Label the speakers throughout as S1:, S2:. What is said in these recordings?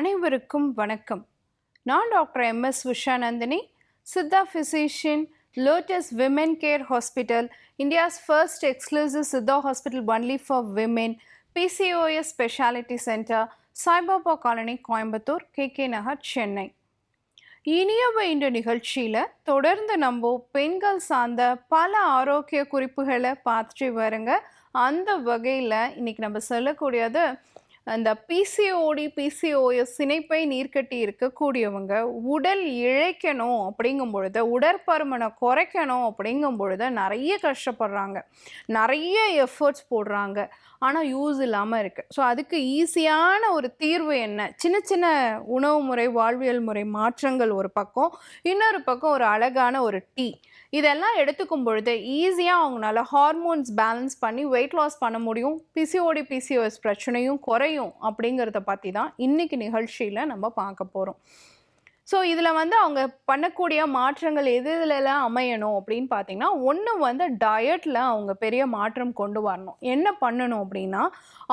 S1: அனைவருக்கும் வணக்கம். நான் doctor M S Ushanandhini siddha physician lotus women care hospital India's first exclusive siddha hospital only for women P C O S speciality centre Saibaba colony Coimbatore K. K. Nagar Chennai. இனியவ இந்த நிகழ்ச்சியில் தொடர்ந்து நம்ம பெண்கள் சார்ந்த பல ஆரோக்கிய குறிப்புகளை பார்த்துட்டு வருங்க. அந்த வகையில் இன்னைக்கு நம்ம சொல்லக்கூடியது அந்த பிசிஓடி பிசிஓஎஸ் சினைப்பை நீர்க்கட்டி இருக்கக்கூடியவங்க உடல் இழைக்கணும் அப்படிங்கும் பொழுது உடற்பருமனை குறைக்கணும் அப்படிங்கும் பொழுது நிறைய கஷ்டப்படுறாங்க. நிறைய எஃபர்ட்ஸ் போடுறாங்க. ஆனால் யூஸ் இல்லாமல் இருக்குது ஸோ அதுக்கு ஈஸியான ஒரு தீர்வு என்ன? சின்ன சின்ன உணவு முறை வாழ்வியல் முறை மாற்றங்கள் ஒரு பக்கம். இன்னொரு பக்கம் ஒரு அழகான ஒரு டீ. இதெல்லாம் எடுத்துக்கும் பொழுது ஈஸியாக அவங்களால ஹார்மோன்ஸ் பேலன்ஸ் பண்ணி வெயிட் லாஸ் பண்ண முடியும். பிசிஓடி பிசிஓஎஸ் பிரச்சனையும் குறையும் அப்படிங்கிறத பற்றி தான் இன்னைக்கு நிகழ்ச்சியில் நம்ம பார்க்க போகிறோம் ஸோ இதில் வந்து அவங்க பண்ணக்கூடிய மாற்றங்கள் எது இதுலலாம் அமையணும் அப்படின்னு பார்த்தீங்கன்னா ஒன்று வந்து டயட்டில் அவங்க பெரிய மாற்றம் கொண்டு வரணும். என்ன பண்ணணும் அப்படின்னா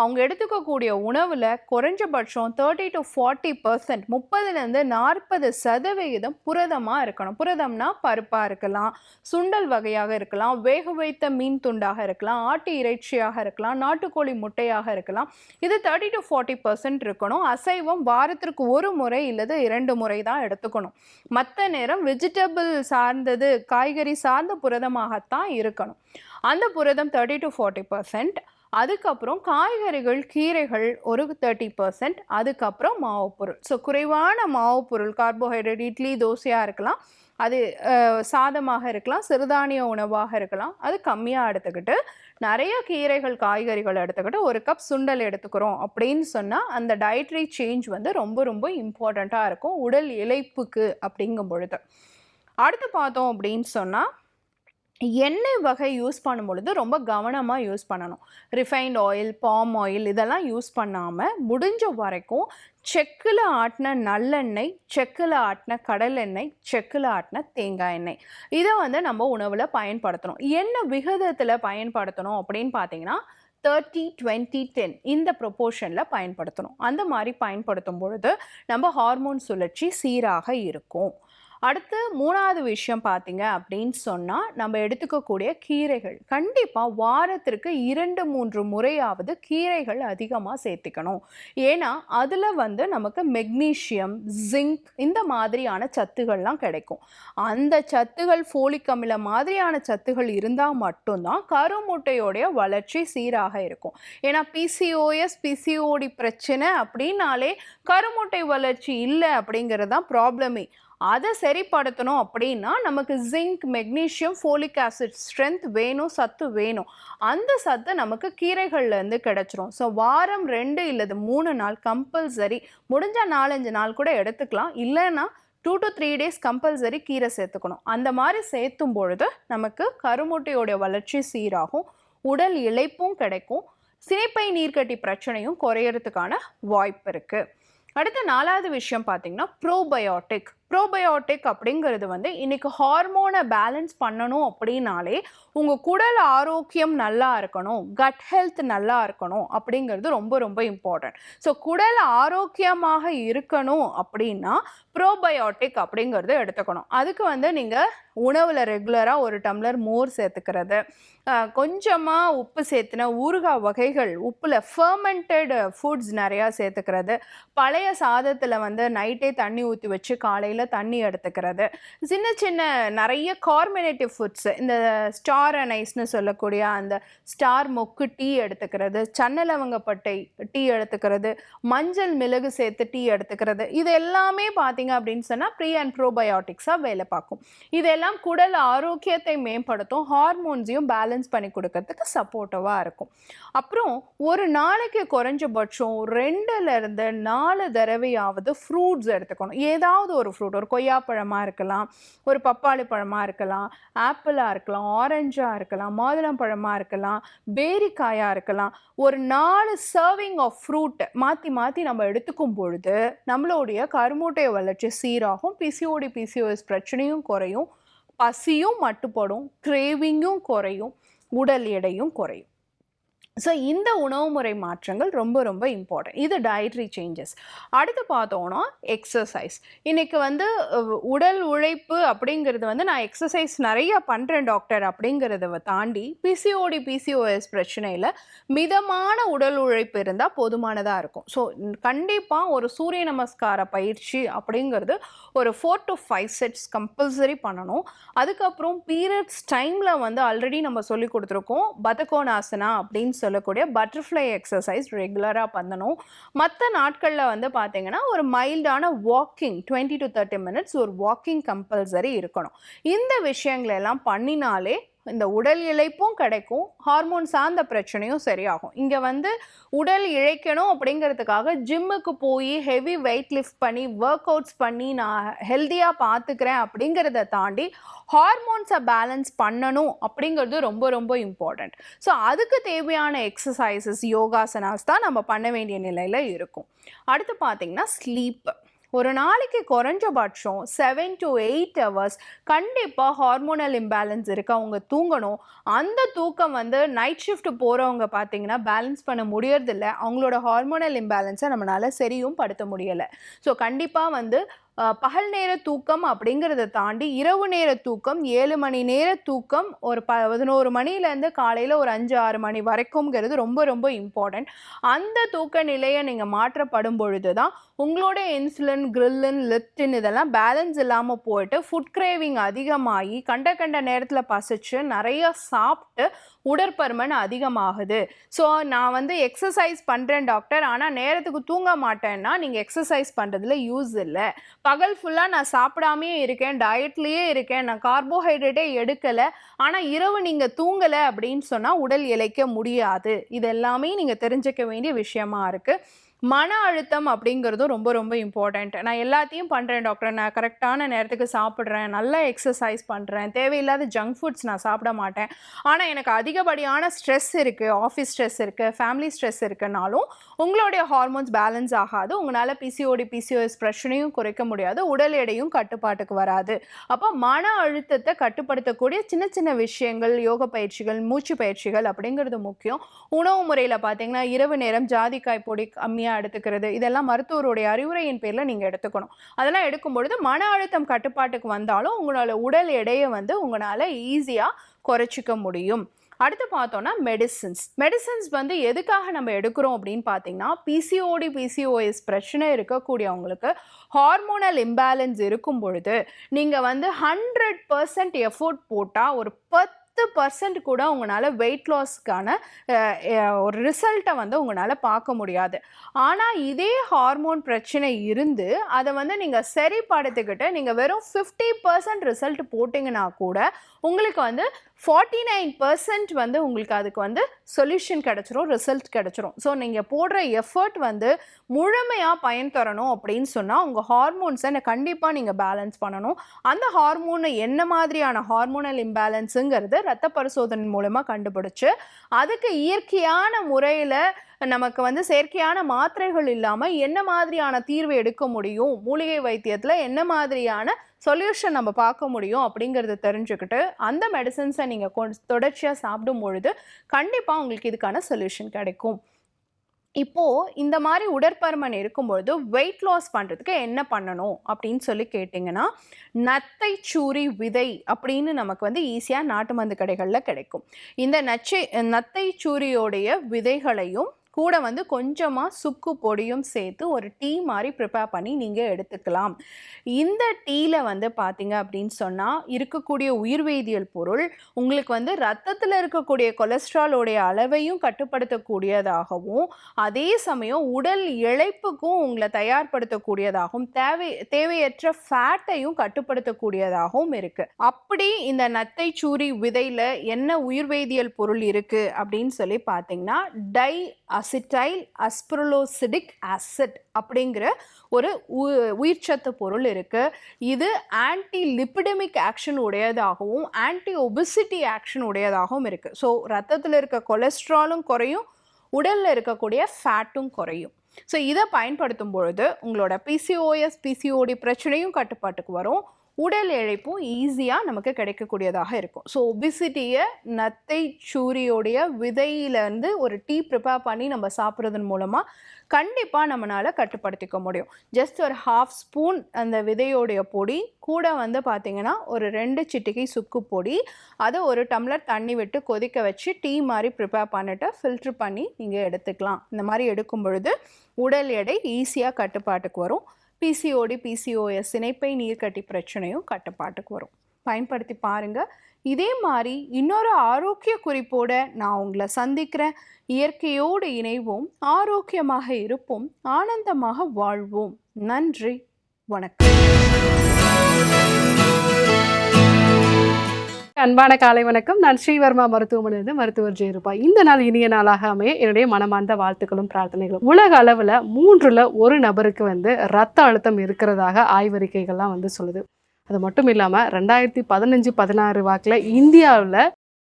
S1: அவங்க எடுத்துக்கக்கூடிய உணவில் குறைஞ்சபட்சம் தேர்ட்டி டு ஃபார்ட்டி பர்சன்ட் முப்பதுலேருந்து நாற்பது சதவிகிதம் புரதமாக இருக்கணும். புரதம்னா பருப்பாக இருக்கலாம் சுண்டல் வகையாக இருக்கலாம் வேக வைத்த மீன் துண்டாக இருக்கலாம் ஆட்டு இறைச்சியாக இருக்கலாம் நாட்டுக்கோழி முட்டையாக இருக்கலாம். இது தேர்ட்டி டு ஃபார்ட்டி பர்சன்ட் இருக்கணும். அசைவம் வாரத்திற்கு ஒரு முறை இல்லது இரண்டு முறை தான் எடுத்துக்கணும். மற்ற நேரம் வெஜிடபிள் சார்ந்தது காய்கறி சார்ந்த புரதமாகத்தான் இருக்கணும். அந்த புரதம் தேர்ட்டி டு ஃபார்ட்டி பர்சன்ட் அதுக்கப்புறம் காய்கறிகள் கீரைகள் ஒரு தேர்ட்டி பர்சன்ட் அதுக்கப்புறம் மாவு பொருள். ஸோ குறைவான மாவு பொருள் கார்போஹைட்ரேட் இட்லி தோசையாக இருக்கலாம். அது சாதமாக இருக்கலாம் சிறுதானிய உணவாக இருக்கலாம். அது கம்மியாக எடுத்துக்கிட்டு நிறைய கீரைகள் காய்கறிகள் எடுத்துக்கிட்டு ஒரு கப் சுண்டல் எடுத்துக்கிறோம் அப்படின்னு சொன்னால் அந்த டயட்ரி சேஞ்ச் வந்து ரொம்ப ரொம்ப இம்பார்ட்டண்ட்டாக இருக்கும். உடல் இழைப்புக்கு அப்படிங்கும் பொழுது அடுத்து பார்த்தோம் அப்படின்னு சொன்னால் எண்ணெய் வகை யூஸ் பண்ணும் பொழுது ரொம்ப கவனமாக யூஸ் பண்ணணும். ரிஃபைண்ட் ஆயில் பாம் ஆயில் இதெல்லாம் யூஸ் பண்ணாமல் முடிஞ்ச வரைக்கும் செக்கில் ஆட்டின நல்லெண்ணெய் செக்கில் ஆட்டின கடலெண்ணெய் செக்கில் ஆட்டின தேங்காய் எண்ணெய். இதை வந்து நம்ம உணவில் பயன்படுத்தணும். என்ன விகிதத்தில் பயன்படுத்தணும் அப்படின்னு பார்த்தீங்கன்னா தேர்ட்டி டுவெண்ட்டி டென் இந்த ப்ரொப்போர்ஷனில் பயன்படுத்தணும். அந்த மாதிரி பயன்படுத்தும் பொழுது நம்ம ஹார்மோன் சுழற்சி சீராக இருக்கும். அடுத்து மூணாவது விஷயம் பார்த்தீங்க அப்படின்னு சொன்னால் நம்ம எடுத்துக்கக்கூடிய கீரைகள். கண்டிப்பாக வாரத்திற்கு இரண்டு மூன்று முறையாவது கீரைகள் அதிகமாக சேர்த்துக்கணும். ஏன்னா அதில் வந்து நமக்கு மெக்னீஷியம் ஜிங்க் இந்த மாதிரியான சத்துகள்லாம் கிடைக்கும். அந்த சத்துகள் ஃபோலிக் அமில மாதிரியான சத்துகள் இருந்தால் மட்டும்தான் கருமுட்டையோடைய வளர்ச்சி சீராக இருக்கும். ஏன்னா பிசிஓஎஸ் பிசிஓடி பிரச்சனை அப்படின்னாலே கருமுட்டை வளர்ச்சி இல்லை அப்படிங்கிறது தான் ப்ராப்ளமே அதை சரிப்படுத்தணும் அப்படின்னா நமக்கு zinc magnesium folic acid strength வேணும் சத்து வேணும். அந்த சத்து நமக்கு கீரைகள்லேருந்து கிடைச்சிரும். ஸோ வாரம் ரெண்டு இல்லது மூணு நாள் கம்பல்சரி முடிஞ்சால் நாலஞ்சு நாள் கூட எடுத்துக்கலாம். இல்லைன்னா two to three days compulsory கீரை சேர்த்துக்கணும். அந்த மாதிரி சேர்த்தும் பொழுது நமக்கு கருமுட்டையோடைய வளர்ச்சி சீராகும். உடல் இழைப்பும் கிடைக்கும். சினைப்பை நீர்க்கட்டி பிரச்சனையும் குறையறதுக்கான வாய்ப்பு இருக்குது அடுத்த நாலாவது விஷயம் பார்த்தீங்கன்னா ப்ரோபயோட்டிக் ப்ரோபயோட்டிக் அப்படிங்கிறது வந்து இன்றைக்கி ஹார்மோனை பேலன்ஸ் பண்ணணும் அப்படின்னாலே உங்கள் குடல் ஆரோக்கியம் நல்லா இருக்கணும் கட் ஹெல்த் நல்லா இருக்கணும் அப்படிங்கிறது ரொம்ப ரொம்ப இம்பார்ட்டன்ட் ஸோ குடல் ஆரோக்கியமாக இருக்கணும் அப்படின்னா ப்ரோபயோட்டிக் அப்படிங்கிறது எடுத்துக்கணும். அதுக்கு வந்து நீங்கள் உணவில் ரெகுலராக ஒரு டம்ளர் மோர் சேர்த்துக்கிறது கொஞ்சமாக உப்பு சேர்த்துன ஊறுகாய் வகைகள் உப்பில் ஃபர்மெண்டட் ஃபுட்ஸ் நிறையா சேர்த்துக்கிறது பழைய சாதத்தில் வந்து நைட்டே தண்ணி ஊற்றி வச்சு காலையில் தண்ணி எடுத்துக்கிறது. சின்ன சின்ன நிறைய கார்மினேட்டிவ் ஃபுட்ஸ் இந்த ஸ்டார் அனைஸ்னு சொல்லக்கூடிய அந்த ஸ்டார் மொக்கு டீ எடுத்துக்கிறது சன்னலவங்கப்பட்டை டீ எடுத்துக்கிறது மஞ்சள் மிளகு சேர்த்து டீ எடுத்துக்கிறது. இது எல்லாமே பார்த்தீங்க அப்படின்னு சொன்னால் ப்ரீ அண்ட் ப்ரோபயோட்டிக்ஸாக வேலை பார்க்கும். இதெல்லாம் குடல் ஆரோக்கியத்தை மேம்படுத்தும் ஹார்மோன்ஸையும் பேலன்ஸ் பண்ணி கொடுக்கறதுக்கு சப்போர்ட்டிவாக இருக்கும். அப்புறம் ஒரு நாளைக்கு குறைஞ்சபட்சம் ரெண்டுலேருந்து நாலு தடவையாவது ஃப்ரூட்ஸ் எடுத்துக்கணும். ஏதாவது ஒரு ஃப்ரூட் ஒரு கொய்யாப்பழமாக இருக்கலாம் ஒரு பப்பாளி பழமாக இருக்கலாம் ஆப்பிளாக இருக்கலாம் ஆரஞ்சாக இருக்கலாம் மாதுளம்பழமாக இருக்கலாம் பேரிக்காயாக இருக்கலாம். ஒரு நாலு சர்விங் ஆஃப் ஃப்ரூட் மாற்றி மாற்றி நம்ம எடுத்துக்கும் பொழுது நம்மளுடைய கருமூட்டை வளர்ச்சி சீராகும் பிசிஓடி பிசிஓஎஸ் பிரச்சனையும் குறையும் பசியும் மட்டுப்படும் கிரேவிங்கும் குறையும் உடல் எடையும் குறையும். ஸோ இந்த உணவு முறை மாற்றங்கள் ரொம்ப ரொம்ப இம்பார்ட்டன்ட் இது டயட்ரி சேஞ்சஸ் அடுத்து பார்த்தோன்னா எக்ஸசைஸ் இன்றைக்கி வந்து உடல் உழைப்பு அப்படிங்கிறது வந்து நான் எக்ஸசைஸ் நிறைய பண்ணுறேன் டாக்டர் அப்படிங்கிறத தாண்டி பிசிஓடி பிசிஓஎஸ் பிரச்சனையில் மிதமான உடல் உழைப்பு இருந்தால் போதுமானதாக இருக்கும். ஸோ கண்டிப்பாக ஒரு சூரிய நமஸ்கார பயிற்சி அப்படிங்கிறது ஒரு four to five sets compulsory பண்ணணும். அதுக்கப்புறம் பீரியட்ஸ் டைமில் வந்து ஆல்ரெடி நம்ம சொல்லி கொடுத்துருக்கோம் பதகோனாசனா அப்படின்னு சொல்லக்கூடிய பட்டர்ஃப்ளை எக்ஸசைஸ் ரெகுலராக பண்ணணும். மற்ற நாட்களில் வந்து பார்த்தீங்கன்னா ஒரு மைல்டான walking twenty to thirty minutes ஒரு வாக்கிங் கம்பல்சரி இருக்கணும். இந்த விஷயங்களெல்லாம் பண்ணினாலே இந்த உடல் இழைப்பும் கிடைக்கும் ஹார்மோன் சார்ந்த பிரச்சனையும் சரியாகும். இங்கே வந்து உடல் இழைக்கணும் அப்படிங்கிறதுக்காக ஜிம்முக்கு போய் ஹெவி வெயிட் லிஃப்ட் பண்ணி ஒர்க் அவுட்ஸ் பண்ணி நான் ஹெல்த்தியாக பார்த்துக்கிறேன் அப்படிங்கிறத தாண்டி ஹார்மோன்ஸை பேலன்ஸ் பண்ணணும் அப்படிங்கிறது ரொம்ப ரொம்ப இம்பார்ட்டண்ட் ஸோ அதுக்கு தேவையான எக்ஸசைசஸ் யோகாசனாஸ் தான் நம்ம பண்ண வேண்டிய நிலையில் இருக்கும். அடுத்து பார்த்திங்கன்னா ஸ்லீப்பு ஒரு நாளைக்கு குறைஞ்சபட்சம் செவன் டு எயிட் ஹவர்ஸ் கண்டிப்பாக ஹார்மோனல் இம்பேலன்ஸ் இருக்கு. அவங்க தூங்கணும். அந்த தூக்கம் வந்து நைட் ஷிஃப்ட் போகிறவங்க பார்த்தீங்கன்னா பேலன்ஸ் பண்ண முடியறதில்ல. அவங்களோட ஹார்மோனல் இம்பேலன்ஸை நம்மளால் சரியும் படுத்த முடியலை. ஸோ கண்டிப்பாக வந்து பகல் நேர தூக்கம் அப்படிங்கிறத தாண்டி இரவு நேர தூக்கம் ஏழு மணி நேர தூக்கம் ஒரு ப பதினோரு மணிலேருந்து காலையில் ஒரு அஞ்சு ஆறு மணி வரைக்கும்ங்கிறது ரொம்ப ரொம்ப இம்பார்ட்டண்ட் அந்த தூக்க நிலையை நீங்கள் மாற்றப்படும் பொழுது தான் உங்களோட இன்சுலின் கிரில்லின் லிப்டின் இதெல்லாம் பேலன்ஸ் இல்லாமல் போயிட்டு ஃபுட் கிரேவிங் அதிகமாகி கண்ட கண்ட நேரத்தில் பசிச்சு நிறைய சாப்பிட்டு உடற்பருமன் அதிகமாகுது. ஸோ நான் வந்து எக்ஸசைஸ் பண்ணுறேன் டாக்டர் ஆனால் நேரத்துக்கு தூங்க மாட்டேன்னா நீங்கள் எக்ஸசைஸ் பண்ணுறதுல யூஸ் இல்லை. பகல் ஃபுல்லாக நான் சாப்பிடாமே இருக்கேன். டயட்லேயே இருக்கேன். நான் கார்போஹைட்ரேட்டே எடுக்கலை. ஆனால் இரவு நீங்கள் தூங்கலை அப்படின்னு சொன்னால் உடல் இழைக்க முடியாது. இது எல்லாமே நீங்கள் தெரிஞ்சுக்க வேண்டிய விஷயமா இருக்குது மன அழுத்தம் அப்படிங்கிறதும் ரொம்ப ரொம்ப இம்பார்ட்டண்ட் நான் எல்லாத்தையும் பண்ணுறேன் டாக்டர் நான் கரெக்டான நேரத்துக்கு சாப்பிட்றேன் நல்லா எக்ஸசைஸ் பண்ணுறேன் தேவையில்லாத ஜங்க் ஃபுட்ஸ் நான் சாப்பிட மாட்டேன். ஆனால் எனக்கு அதிகப்படியான ஸ்ட்ரெஸ் இருக்குது ஆஃபீஸ் ஸ்ட்ரெஸ் இருக்குது ஃபேமிலி ஸ்ட்ரெஸ் இருக்குனாலும் உங்களுடைய ஹார்மோன்ஸ் பேலன்ஸ் ஆகாது. உங்களால் பிசிஓடி பிசிஓஎஸ் பிரச்சனையும் குறைக்க முடியாது. உடல் எடையும் கட்டுப்பாட்டுக்கு வராது. அப்போ மன அழுத்தத்தை கட்டுப்படுத்தக்கூடிய சின்ன சின்ன விஷயங்கள் யோக பயிற்சிகள் மூச்சு பயிற்சிகள் அப்படிங்கிறது முக்கியம். உணவு முறையில் பார்த்தீங்கன்னா இரவு நேரம் ஜாதிக்காய் பொடி கம்மியாக எடுத்துக்கிறது. இதெல்லாம் மருத்துவருடைய அறிவுரையின் பேரில் நீங்கள் எடுத்துக்கணும். அதெல்லாம் எடுக்கும்பொழுது மன அழுத்தம் கட்டுப்பாட்டுக்கு வந்தாலும் உங்களோட உடல் எடையை வந்து உங்களால் ஈஸியாக குறைச்சிக்க முடியும். அடுத்து பார்த்தோன்னா மெடிசின்ஸ் மெடிசின்ஸ் வந்து எதுக்காக நம்ம எடுக்கிறோம் அப்படின்னு பார்த்தீங்கன்னா பிசிஓடி பிசிஓஎஸ் பிரச்சனை இருக்கக்கூடியவங்களுக்கு ஹார்மோனல் இம்பேலன்ஸ் இருக்கும் பொழுது நீங்கள் வந்து ஹண்ட்ரட் பர்சன்ட் எஃபோர்ட் போட்டால் ஒரு பத்து பத்து பர்சன்ட் கூட உங்களால் வெயிட் லாஸ்க்கான ஒரு ரிசல்ட்டை வந்து உங்களால் பார்க்க முடியாது. ஆனால் இதே ஹார்மோன் பிரச்சனை இருந்து அதை வந்து நீங்கள் சரிப்படுத்திக்கிட்டு நீங்கள் வெறும் ஃபிஃப்டி பர்சன்ட் ரிசல்ட் போட்டிங்கன்னா கூட உங்களுக்கு வந்து ஃபார்ட்டி நைன் பர்சன்ட் வந்து உங்களுக்கு அதுக்கு வந்து சொல்யூஷன் கிடச்சிரும் ரிசல்ட் கிடச்சிரும். ஸோ நீங்கள் போடுற எஃபர்ட் வந்து முழுமையாக பயன் தரணும் அப்படின்னு சொன்னால் உங்கள் ஹார்மோன்ஸை கண்டிப்பாக நீங்கள் பேலன்ஸ் பண்ணணும். அந்த ஹார்மோனை என்ன மாதிரியான ஹார்மோனல் இம்பேலன்ஸுங்கிறது ரத்த பரிசோதனை மூலமாக கண்டுபிடிச்சு அதுக்கு இயற்கையான முறையில் நமக்கு வந்து செயற்கையான மாத்திரைகள் இல்லாமல் என்ன மாதிரியான தீர்வு எடுக்க முடியும்? மூலிகை வைத்தியத்தில் என்ன மாதிரியான சொல்யூஷன் நம்ம பார்க்க முடியும் அப்படிங்கிறத தெரிஞ்சுக்கிட்டு அந்த மெடிசன்ஸை நீங்கள் தொடர்ச்சியாக சாப்பிடும் பொழுது கண்டிப்பாக உங்களுக்கு இதுக்கான சொல்யூஷன் கிடைக்கும். இப்போது இந்த மாதிரி உடற்பருமன் இருக்கும்பொழுது வெயிட் லாஸ் பண்ணுறதுக்கு என்ன பண்ணணும் அப்படின்னு சொல்லி கேட்டிங்கன்னா நத்தை சூரி விதை அப்படின்னு நமக்கு வந்து ஈஸியாக நாட்டு மருந்து கடைகளில் கிடைக்கும். இந்த நச்சை நத்தை சூரியோடைய விதைகளையும் கூட வந்து கொஞ்சமாக சுக்கு பொடியும் சேர்த்து ஒரு டீ மாதிரி ப்ரிப்பேர் பண்ணி நீங்கள் எடுத்துக்கலாம். இந்த டீயில் வந்து பார்த்தீங்க அப்படின்னு சொன்னால் இருக்கக்கூடிய உயிர்வேதியியல் பொருள் உங்களுக்கு வந்து ரத்தத்தில் இருக்கக்கூடிய கொலஸ்ட்ராலோடைய அளவையும் கட்டுப்படுத்தக்கூடியதாகவும் அதே சமயம் உடல் இழைப்புக்கும் உங்களை தயார்படுத்தக்கூடியதாகவும் தேவை தேவையற்ற ஃபேட்டையும் கட்டுப்படுத்தக்கூடியதாகவும் இருக்குது அப்படி இந்த நத்தை சூரி விதையில் என்ன உயிர்வேதியியல் பொருள் இருக்குது அப்படின்னு சொல்லி பார்த்தீங்கன்னா டை அசிட்டைல் அஸ்ப்ரலோசிடிக் ஆசிட் அப்படிங்கிற ஒரு உ- உயிர்ச்சத்து பொருள் இருக்குது இது ஆன்டி லிப்பிடமிக் ஆக்ஷன் உடையதாகவும் ஆன்டி ஒபிசிட்டி ஆக்ஷன் உடையதாகவும் இருக்குது ஸோ ரத்தத்தில் இருக்க கொலஸ்ட்ராலும் குறையும் உடலில் இருக்கக்கூடிய ஃபேட்டும் குறையும். ஸோ இதை பயன்படுத்தும் பொழுது உங்களோட பிசிஓஎஸ் பிசிஓடி பிரச்சனையும் கட்டுப்பாட்டுக்கு வரும். உடல் இழைப்பும் ஈஸியாக நமக்கு கிடைக்கக்கூடியதாக இருக்கும். ஸோ ஒபிசிட்டியை நத்தை சூரியோடைய விதையிலேருந்து ஒரு டீ ப்ரிப்பேர் பண்ணி நம்ம சாப்பிட்றதன் மூலமாக கண்டிப்பாக நம்மளால் கட்டுப்படுத்திக்க முடியும். ஜஸ்ட் ஒரு ஹாஃப் ஸ்பூன் அந்த விதையோடைய பொடி கூட வந்து பார்த்திங்கன்னா ஒரு ரெண்டு சிட்டிகை சுக்கு பொடி அதை ஒரு டம்ளர் தண்ணி விட்டு கொதிக்க வச்சு டீ மாதிரி ப்ரிப்பேர் பண்ணிவிட்டு ஃபில்ட்ரு பண்ணி நீங்கள் எடுத்துக்கலாம். இந்த மாதிரி எடுக்கும் பொழுது உடல் எடை ஈஸியாக கட்டுப்பாட்டுக்கு வரும். பிசிஓடி பிசிஓஎஸ் இணைப்பை நீர்க்கட்டி பிரச்சனையும் கட்டுப்பாட்டுக்கு வரும். பயன்படுத்தி பாருங்கள் இதே மாதிரி இன்னொரு ஆரோக்கிய குறிப்போட நான் உங்களை சந்திக்கிறேன். இயற்கையோடு இணைவோம் ஆரோக்கியமாக இருப்போம் ஆனந்தமாக வாழ்வோம். நன்றி. வணக்கம்.
S2: அன்பான காலை வணக்கம். நான் ஸ்ரீவர்மா மருத்துவமனையிலிருந்து மருத்துவர் ஜெயரூபா. இந்த நாள் இனிய நாளாக அமைய என்னுடைய மனமார்ந்த வாழ்த்துக்களும் பிரார்த்தனைகளும். உலக அளவில் மூன்றில் ஒரு நபருக்கு வந்து ரத்த அழுத்தம் இருக்கிறதாக ஆய்வறிக்கைகள்லாம் வந்து சொல்லுது. அது மட்டும் இல்லாமல் ரெண்டாயிரத்தி பதினஞ்சு பதினாறு வாக்கில் இந்தியாவில்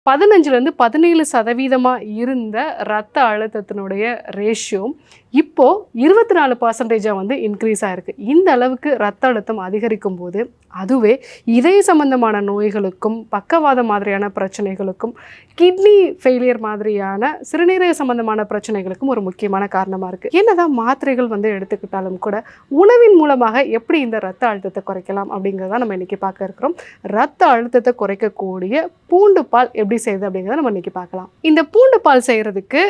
S2: பதினஞ்சுலேருந்து பதினேழு சதவீதமாக இருந்த ரத்த அழுத்தத்தினுடைய ரேஷியோ இப்போ இருபத்தி நாலு பர்சன்டேஜாக வந்து இன்க்ரீஸ் ஆகிருக்கு இந்த அளவுக்கு ரத்த அழுத்தம் அதிகரிக்கும் போது அதுவே இதய சம்பந்தமான நோய்களுக்கும் பக்கவாத மாதிரியான பிரச்சனைகளுக்கும் கிட்னி ஃபெயிலியர் மாதிரியான சிறுநீரக சம்பந்தமான பிரச்சனைகளுக்கும் ஒரு முக்கியமான காரணமாக இருக்குது என்னதான் மாத்திரைகள் வந்து எடுத்துக்கிட்டாலும் கூட உணவின் மூலமாக எப்படி இந்த ரத்த அழுத்தத்தை குறைக்கலாம் அப்படிங்கிறத நம்ம இன்றைக்கி பார்க்க இருக்கிறோம். ரத்த அழுத்தத்தை குறைக்கக்கூடிய பூண்டு பால் எப்படி செய்யுது அப்படிங்கிறத நம்ம இன்றைக்கி பார்க்கலாம். இந்த பூண்டு பால் செய்கிறதுக்கு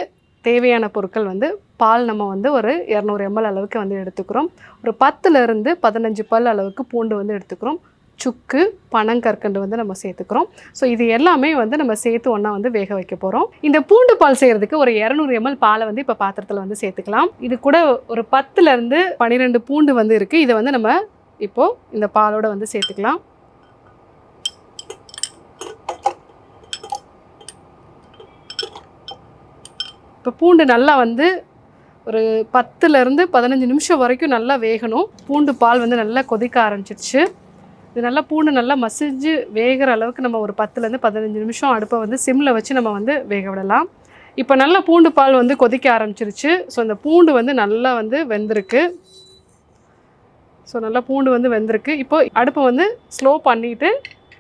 S2: தேவையான பொருட்கள் வந்து பால் நம்ம வந்து ஒரு இரநூறு எம்எல் அளவுக்கு வந்து எடுத்துக்கிறோம். ஒரு பத்துலேருந்து பதினஞ்சு பல் அளவுக்கு பூண்டு வந்து எடுத்துக்கிறோம். சுக்கு பனங்கற்கண்டு வந்து நம்ம சேர்த்துக்கிறோம். ஸோ இது எல்லாமே வந்து நம்ம சேர்த்து ஒன்றா வந்து வேக வைக்க போகிறோம் இந்த பூண்டு பால் செய்கிறதுக்கு ஒரு இரநூறு எம்எல் பாலை வந்து இப்போ பாத்திரத்தில் வந்து சேர்த்துக்கலாம். இது கூட ஒரு பத்துலேருந்து பன்னிரெண்டு பூண்டு வந்து இருக்குது இதை வந்து நம்ம இப்போது இந்த பாலோட வந்து சேர்த்துக்கலாம். இப்போ பூண்டு நல்லா வந்து ஒரு பத்துலேருந்து பதினஞ்சு நிமிஷம் வரைக்கும் நல்லா வேகணும். பூண்டு பால் வந்து நல்லா கொதிக்க ஆரம்பிச்சிருச்சு. இது நல்லா பூண்டு நல்லா மசிஞ்சு வேகிற அளவுக்கு நம்ம ஒரு பத்துலேருந்து பதினஞ்சு நிமிஷம் அடுப்பை வந்து சிம்மில் வச்சு நம்ம வந்து வேக விடலாம். இப்போ நல்லா பூண்டு பால் வந்து கொதிக்க ஆரம்பிச்சிருச்சு. ஸோ இந்த பூண்டு வந்து நல்லா வந்து வெந்திருக்கு. ஸோ நல்லா பூண்டு வந்து வெந்திருக்கு. இப்போ அடுப்பை வந்து ஸ்லோ பண்ணிவிட்டு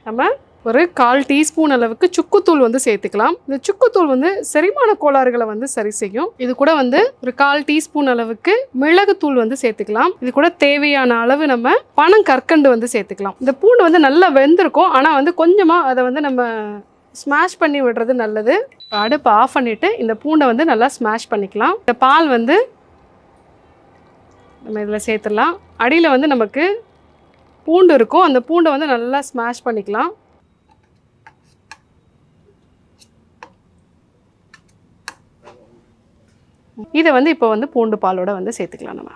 S2: நம்ம ஒரு கால் டீஸ்பூன் அளவுக்கு சுக்குத்தூள் வந்து சேர்த்துக்கலாம். இந்த சுக்குத்தூள் வந்து செரிமான கோளாறுகளை வந்து சரி செய்யும். இது கூட வந்து ஒரு கால் டீஸ்பூன் அளவுக்கு மிளகுத்தூள் வந்து சேர்த்துக்கலாம். இது கூட தேவையான அளவு நம்ம பனம் கற்கண்டு வந்து சேர்த்துக்கலாம். இந்த பூண்டு வந்து நல்லா வெந்திருக்கும். ஆனால் வந்து கொஞ்சமாக அதை வந்து நம்ம ஸ்மாஷ் பண்ணி விடுறது நல்லது. அடுப்பை ஆஃப் பண்ணிவிட்டு இந்த பூண்டை வந்து நல்லா ஸ்மாஷ் பண்ணிக்கலாம். இந்த பால் வந்து நம்ம இதில் சேர்த்துடலாம். அடியில் வந்து நமக்கு பூண்டு இருக்கும். அந்த பூண்டை வந்து நல்லா ஸ்மாஷ் பண்ணிக்கலாம். இதை வந்து இப்போ வந்து பூண்டு பாலோட வந்து சேர்த்துக்கலாம் நம்ம.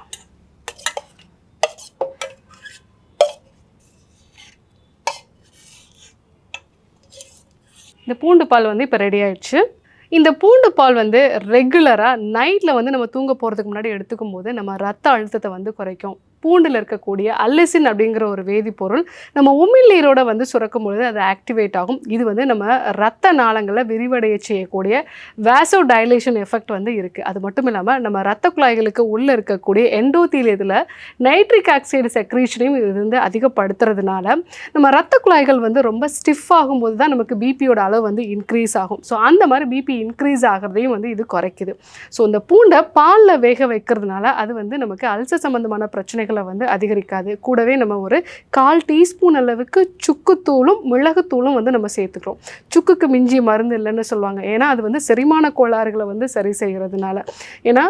S2: இந்த பூண்டு பால் வந்து இப்போ ரெடி ஆயிடுச்சு. இந்த பூண்டு பால் வந்து ரெகுலராக நைட்டில் வந்து நம்ம தூங்க போகிறதுக்கு முன்னாடி எடுத்துக்கும் போது நம்ம ரத்த அழுத்தத்தை வந்து குறைக்கும். பூண்டில் இருக்கக்கூடிய அல்லசின் அப்படிங்கிற ஒரு வேதிப்பொருள் நம்ம உமிழ்நீரோட வந்து சுரக்கும் பொழுது அது ஆக்டிவேட் ஆகும். இது வந்து நம்ம ரத்த நாளங்களை விரிவடைய செய்யக்கூடிய வேசோ டைலேஷன் எஃபெக்ட் வந்து இருக்குது அது மட்டும் இல்லாமல் நம்ம ரத்த குழாய்களுக்கு உள்ளே இருக்கக்கூடிய எண்டோத்தீலியத்தில் நைட்ரிக் ஆக்சைடு செக்ரீஷனையும் இது வந்து அதிகப்படுத்துறதுனால நம்ம ரத்த குழாய்கள் வந்து ரொம்ப ஸ்டிஃப் ஆகும்போது தான் நமக்கு பிபியோட அளவு வந்து இன்க்ரீஸ் ஆகும். ஸோ அந்த மாதிரி பிபி இன்க்ரீஸ் ஆகிறதையும் வந்து இது குறைக்குது. ஸோ இந்த பூண்டை பாலில் வேக வைக்கிறதுனால அது வந்து நமக்கு அல்சர் சம்மந்தமான பிரச்சனைகள் வந்து அதிகரிக்காது. கூடவே நம்ம ஒரு கால் டீஸ்பூன் அளவுக்கு சுக்குத்தூளும் மிளகுத்தூளும் வந்து நம்ம சேர்த்துக்கிறோம். சுக்குக்கு மிஞ்சி மருந்து இல்லைன்னு சொல்லுவாங்க. ஏன்னா அது வந்து செரிமான கோளாறுகளை வந்து சரி செய்கிறதுனால ஏன்னா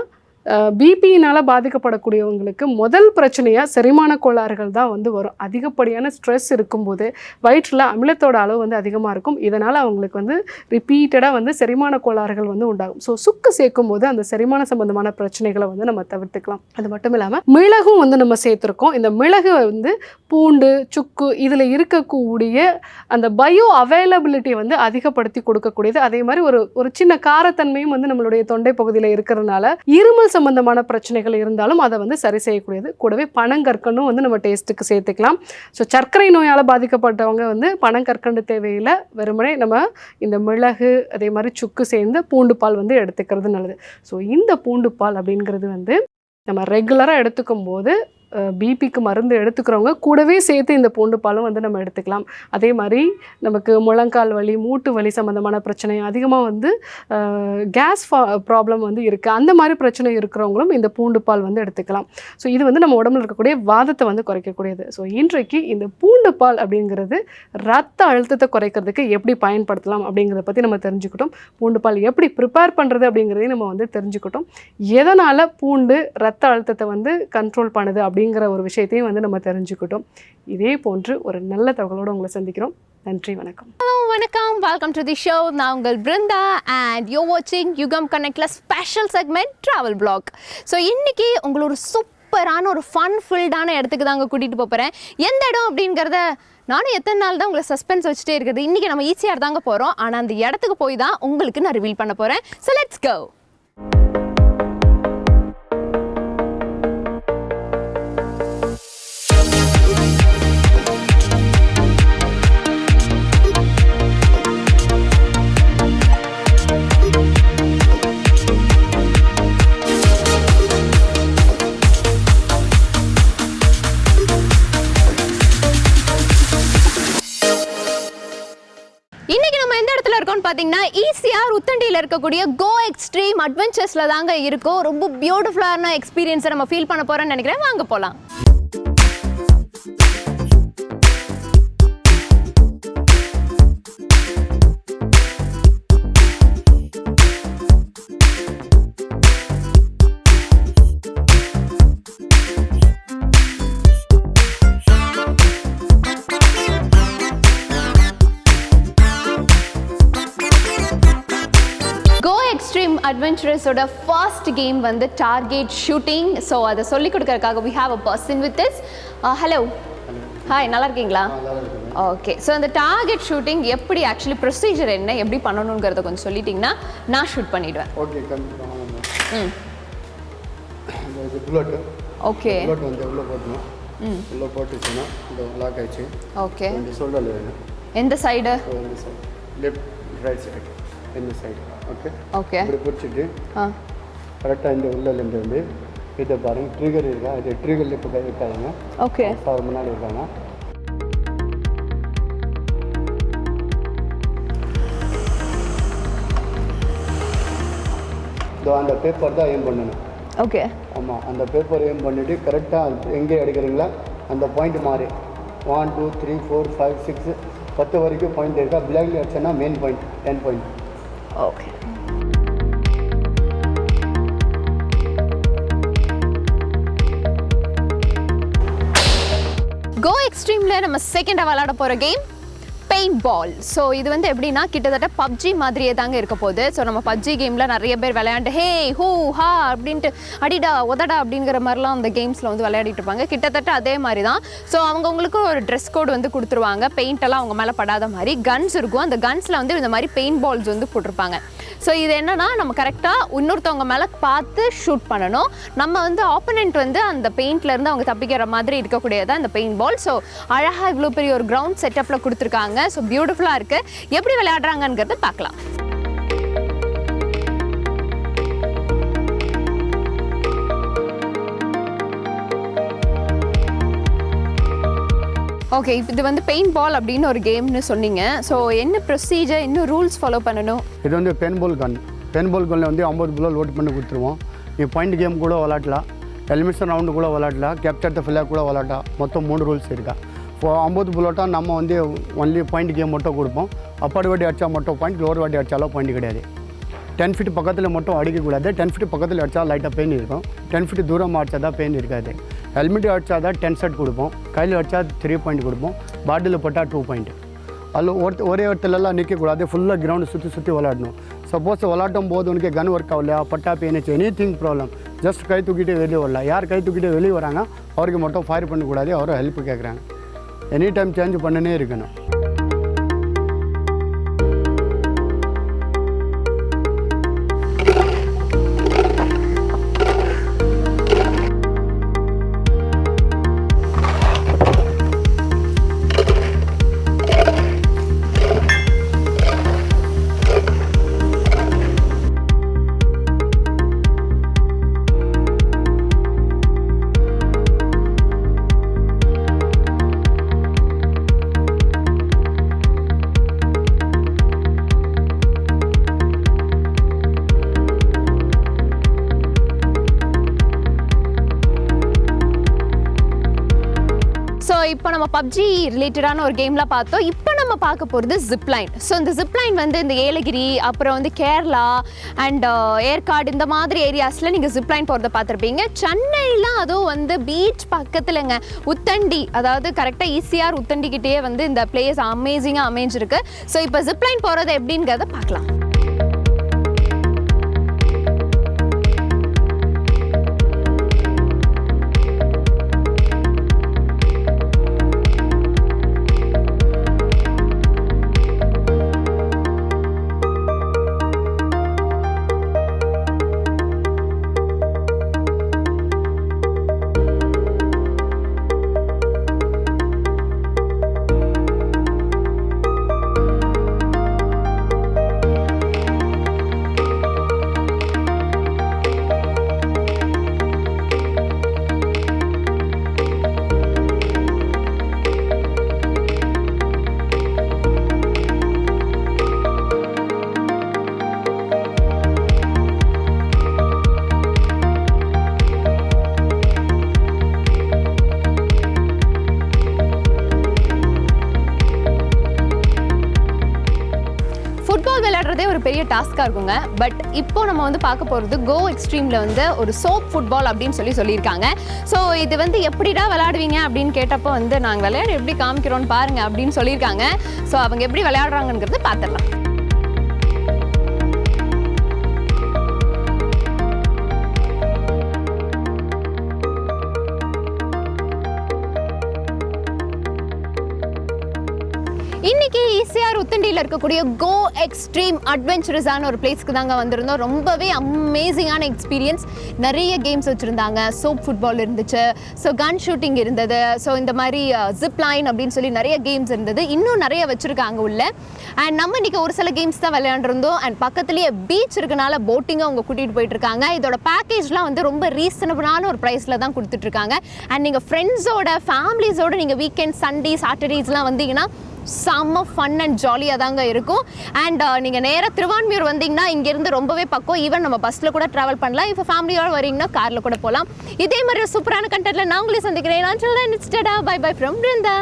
S2: பிபியினால் பாதிக்கப்படக்கூடியவங்களுக்கு முதல் பிரச்சனையாக செரிமான கோளாறுகள் தான் வந்து வரும். அதிகப்படியான ஸ்ட்ரெஸ் இருக்கும்போது வயிற்றில் அமிலத்தோட அளவு வந்து அதிகமாக இருக்கும். இதனால் அவங்களுக்கு வந்து ரிப்பீட்டடாக வந்து செரிமான கோளாறுகள் வந்து உண்டாகும். ஸோ சுக்கு சேர்க்கும் போது அந்த செரிமான சம்பந்தமான பிரச்சனைகளை வந்து நம்ம தவிர்த்துக்கலாம். அது மட்டும் இல்லாமல் மிளகும் வந்து நம்ம சேர்த்துருக்கோம். இந்த மிளகு வந்து பூண்டு சுக்கு இதில் இருக்கக்கூடிய அந்த பயோ அவைலபிலிட்டியை வந்து அதிகப்படுத்தி கொடுக்கக்கூடியது. அதே மாதிரி ஒரு ஒரு சின்ன காரத்தன்மையும் வந்து நம்மளுடைய தொண்டை பகுதியில் இருக்கிறதுனால இருமல் சம்மந்தமான பிரச்சனைகள் இருந்தாலும் அதை வந்து சரி செய்யக்கூடியது. கூடவே பனங்கற்கண்டும் வந்து நம்ம டேஸ்ட்டுக்கு சேர்த்துக்கலாம். ஸோ சர்க்கரை நோயால் பாதிக்கப்பட்டவங்க வந்து பனங்கற்கண்டு தேவையில்லை. வெறுமனே நம்ம இந்த மிளகு அதே மாதிரி சுக்கு சேர்ந்து பூண்டு பால் வந்து எடுத்துக்கிறது நல்லது. ஸோ இந்த பூண்டு பால் அப்படிங்கிறது வந்து நம்ம ரெகுலராக எடுத்துக்கும் போது பிபிக்கு மருந்து எடுத்துக்கிறவங்க கூடவே சேர்த்து இந்த பூண்டு பாலும் வந்து நம்ம எடுத்துக்கலாம். அதே மாதிரி நமக்கு முழங்கால் வலி மூட்டு வலி சம்மந்தமான பிரச்சனை அதிகமாக வந்து கேஸ் ப்ராப்ளம் வந்து இருக்குது அந்த மாதிரி பிரச்சனை இருக்கிறவங்களும் இந்த பூண்டு பால் வந்து எடுத்துக்கலாம். ஸோ இது வந்து நம்ம உடம்புல இருக்கக்கூடிய வாதத்தை வந்து குறைக்கக்கூடியது. ஸோ இன்றைக்கு இந்த பூண்டு பால் அப்படிங்கிறது ரத்த அழுத்தத்தை குறைக்கிறதுக்கு எப்படி பயன்படுத்தலாம் அப்படிங்கிறத பற்றி நம்ம தெரிஞ்சுக்கிட்டோம். பூண்டு பால் எப்படி ப்ரிப்பேர் பண்ணுறது அப்படிங்கிறதையும் நம்ம வந்து தெரிஞ்சுக்கிட்டோம். எதனால் பூண்டு ரத்த அழுத்தத்தை வந்து கண்ட்ரோல் பண்ணுது அப்படிங்கிற ஒரு விஷயத்தையும் வந்து நம்ம தெரிஞ்சுக்கிட்டோம். இதே போன்று ஒரு நல்ல தகவலோடு உங்களை சந்திக்கிறோம். நன்றி வணக்கம்.
S3: வணக்கம். வெல்கம் டு தி ஷோ நான் உங்கள் பிருந்தா அண்ட் யூ வாட்சிங் Yugam கனெக்ட்ல special segment travel vlog so இன்னைக்கு உங்களை ஒரு சூப்பரான ஒரு ஃபன் ஃபில்டான இடத்துக்கு தாங்க கூட்டிகிட்டு போகிறேன் எந்த இடம் அப்படிங்கிறத நானும் எத்தனை நாள் தான் உங்களை சஸ்பென்ஸ் வச்சுட்டே இருக்குது. இன்றைக்கி நம்ம ஈஸியாக தாங்க போகிறோம் ஆனால் அந்த இடத்துக்கு போய் தான் உங்களுக்கு நான் ரிவீல் பண்ண போகிறேன் ஸோ லெட்ஸ் கோ பார்த்தீங்கன்னா ஈஸியாக உத்தண்டியில் இருக்கக்கூடிய கோ எக்ஸ்ட்ரீம் அட்வென்ச்சர்ஸில் தாங்க இருக்கும். ரொம்ப பியூட்டிஃபுல்லான எக்ஸ்பீரியன்ஸை நம்ம ஃபீல் பண்ண போகிறோம்னு நினைக்கிறேன். வாங்க போகலாம் அட்வென்ச்சரஸோட ஃபர்ஸ்ட் கேம் வந்து டார்கெட் ஷூட்டிங் ஸோ அதை சொல்லிக் கொடுக்கறதுக்காக we have a person with this hello hi நல்லா இருக்கீங்களா? ஓகே ஸோ அந்த டார்கெட் ஷூட்டிங் எப்படி ஆக்சுவலி ப்ரொசீஜர் என்ன எப்படி பண்ணணுங்கிறத கொஞ்சம் சொல்லிட்டீங்கன்னா நான் ஷூட் பண்ணிடுவேன்.
S4: ஓகே
S3: ம். ஓகே
S4: புல்லட் வந்து போட்டுச்சுன்னா இந்த லாக் ஆயிடுச்சு.
S3: ஓகே
S4: இந்த ஷோல்டரில் வேணும்
S3: எந்த சைடு
S4: லெஃப்ட் ரைட் சைடு இந்த சைடு ஓகே
S3: ஓகே
S4: இப்படி பிடிச்சிட்டு கரெக்டாக இந்த உள்ளேருந்து வந்து இதை பாருங்க. ட்ரிகர் இருக்கா? இது ட்ரிகரில் இப்போ கை வைக்காதீங்க.
S3: ஓகே
S4: சார் முன்னாடி இருக்காங்க இதோ அந்த பேப்பர் தான் ஏம் பண்ணணும்.
S3: ஓகே
S4: ஆமாம் அந்த பேப்பர் ஏம் பண்ணிவிட்டு கரெக்டாக எங்கே எடுக்கிறீங்களா அந்த பாயிண்ட் மாறி. One two three four five six பத்து வரைக்கும் பாயிண்ட் இருக்கா? பிளாக்ல அடிச்சோன்னா main point ten point
S3: okay go எக்ஸ்ட்ரீமில் நம்ம செகண்டாக விளாட போகிற கேம் பெயிண்ட் பால் ஸோ இது வந்து எப்படின்னா கிட்டத்தட்ட பப்ஜி மாதிரியே தாங்க இருக்க போகுது. ஸோ நம்ம பப்ஜி கேமில் நிறைய பேர் விளையாண்டு ஹே ஹூ ஹா அப்படின்ட்டு அடிடா உதடா அப்படிங்கிற மாதிரிலாம் அந்த கேம்ஸில் வந்து விளையாடிட்டு இருப்பாங்க. கிட்டத்தட்ட அதே மாதிரி தான் ஸோ அவங்கவுங்களுக்கு ஒரு ட்ரெஸ் கோட் வந்து கொடுத்துருவாங்க. பெயிண்டெல்லாம் அவங்க மேலே படாத மாதிரி. கன்ஸ் இருக்கும். அந்த கன்ஸில் வந்து இந்த மாதிரி பெயிண்ட் பால்ஸ் வந்து போட்டிருப்பாங்க. ஸோ இது என்னன்னா நம்ம கரெக்டாக இன்னொருத்தவங்க மேலே பார்த்து ஷூட் பண்ணணும். நம்ம வந்து ஆப்பனண்ட் வந்து அந்த பெயிண்ட்லேருந்து அவங்க தப்பிக்கிற மாதிரி இருக்கக்கூடியதான் அந்த பெயிண்ட் பால் ஸோ அழகாக இவ்வளோ பெரிய ஒரு கிரவுண்ட் செட்டப்பில் கொடுத்துருக்காங்க. ஸோ பியூட்டிஃபுல்லாக இருக்குது எப்படி விளையாடுறாங்கங்கிறத பார்க்கலாம். ஓகே இது வந்து பெயின் பால் அப்படின்னு ஒரு கேம்னு சொன்னீங்க. ஸோ என்ன ப்ரொசீஜர் இன்னும் ரூல்ஸ் ஃபாலோ பண்ணணும்?
S4: இது வந்து பென்பால் கன் பென்பால் கன்னில் வந்து ஐம்பது புல்லல் லோட் பண்ணி கொடுத்துருவோம். நீ பாயிண்ட் கேம் கூட விளாட்லாம் எலிமினேஷன் ரவுண்டு கூட விளாட்லாம் கேப்சர் த ஃபில்லாக கூட விளாட்லாம் மொத்தம் மூணு ரூல்ஸ் இருக்கா? ஐம்பது புல்லட்டாக நம்ம வந்து ஒன்லி பாயிண்ட் கேம் மட்டும் கொடுப்போம். அப்பாடு வாட்டி அடித்தா மட்டும் பாயிண்ட் லோவர் வாட்டி அடித்தாலும் பாயிண்ட் கிடையாது. டென் ஃபீட் பக்கத்தில் மட்டும் அடிக்கக்கூடாது. டென் ஃபீட் பக்கத்தில் அடித்தா லைட்டாக பெயின் இருக்கும். டென் ஃபீட் தூரமாக அடித்தா தான் பெயின் இருக்காது. ஹெல்மெட் அடித்தா தான் டென் செட் கொடுப்போம். கையில் அடித்தா த்ரீ பாயிண்ட் கொடுப்போம். பாட்டில் போட்டால் டூ பாயிண்ட் அதில் ஒருத்த ஒரே இடத்துலலாம் நிற்கக்கூடாது ஃபுல்லாக கிரவுண்டு சுற்றி சுற்றி விளாடணும் சப்போஸ் விளாட்டும் போது உனக்கு கன் ஒர்க் ஆகலையா பட்டா பெயினுச்சு எனி திங் ப்ராப்ளம் ஜஸ்ட் கை தூக்கிட்டு வெளியே வரலாம். யார் கை தூக்கிட்டு வெளியே வராங்க அவருக்கு மட்டும் ஃபயர் பண்ணக்கூடாது. அவரும் ஹெல்ப் கேட்குறாங்க. எனி டைம் சேஞ்ச் பண்ணனே இருக்கணும்.
S3: நம்ம பப்ஜி ரிலேட்டடான ஒரு கேம்லாம் பார்த்தோம். இப்போ நம்ம பார்க்க போகிறது ஜிப்லைன் ஸோ இந்த ஜிப்லைன் வந்து இந்த ஏலகிரி அப்புறம் வந்து கேரளா அண்ட் uh, ஏற்காடு இந்த மாதிரி ஏரியாஸில் நீங்கள் ஜிப்லைன் போகிறத பார்த்துருப்பீங்க. சென்னையில் அதுவும் வந்து பீச் பக்கத்துலங்க. உத்தண்டி அதாவது கரெக்டாக ஈஸியார் உத்தண்டிக்கிட்டே வந்து இந்த பிளேஸ் அமேசிங்காக அமைஞ்சிருக்கு. ஸோ இப்போ ஜிப்லைன் போகிறது எப்படிங்கிறத பார்க்கலாம். ஒரு பெரிய டாஸ்க்காக இருக்குங்க. பட் இப்போ நம்ம வந்து பார்க்க போகிறது கோ எக்ஸ்ட்ரீமில் வந்து ஒரு சோப் ஃபுட்பால் அப்படின்னு சொல்லி சொல்லியிருக்காங்க. ஸோ இது வந்து எப்படிடா விளையாடுவீங்க அப்படின்னு கேட்டப்போ வந்து நாங்கள் விளையாட எப்படி காமிக்கிறோன்னு பாருங்க அப்படின்னு சொல்லியிருக்காங்க. ஸோ அவங்க எப்படி விளையாடுறாங்கங்கிறத பார்த்துடலாம். ஈசிஆர் இருக்கக்கூடிய கோ எக்ஸ்ட்ரீம் அட்வென்ச்சரஸான ஒரு பிளேஸ்க்கு தாங்க வந்திருந்தோம். ரொம்பவே அமேசிங்கான எக்ஸ்பீரியன்ஸ் நிறைய கேம்ஸ் வச்சுருந்தாங்க. சோப் ஃபுட்பால் இருந்துச்சு. ஸோ கன் ஷூட்டிங் இருந்தது. ஸோ இந்த மாதிரி ஜிப் லைன் அப்படின்னு சொல்லி நிறைய கேம்ஸ் இருந்தது. இன்னும் நிறைய வச்சுருக்காங்க உள்ள. அண்ட் நம்ம இன்றைக்கி ஒரு சில கேம்ஸ் தான் விளையாண்டுருந்தோம். அண்ட் பக்கத்துலேயே பீச் இருக்கனால போட்டிங்காக அவங்க கூட்டிகிட்டு போயிட்டுருக்காங்க. இதோட பேக்கேஜ்லாம் வந்து ரொம்ப ரீசனபிளான ஒரு ப்ரைஸில் தான் கொடுத்துட்ருக்காங்க அண்ட் நீங்கள் ஃப்ரெண்ட்ஸோட ஃபேமிலிஸோட நீங்கள் வீக்கெண்ட் சண்டே சாட்டர்டேஸ்லாம் வந்தீங்கன்னா செம்ம ஃபன் அண்ட் ஜாலியாக தாங்க இருக்கும். அண்ட் uh, நீங்கள் நேராக திருவான்மியூர் வந்தீங்கன்னா இங்கேருந்து ரொம்பவே பக்கம் ஈவன் நம்ம பஸ்ஸில் கூட ட்ராவல் பண்ணலாம். இப்போ ஃபேமிலியோட வரீங்கன்னா காரில் கூட போகலாம் இதே மாதிரி சூப்பரான கண்டென்ட்டில் நான் உங்களை சந்திக்கிறேன். நான் சொல்ல பை பை ஃப்ரம் பிருந்தா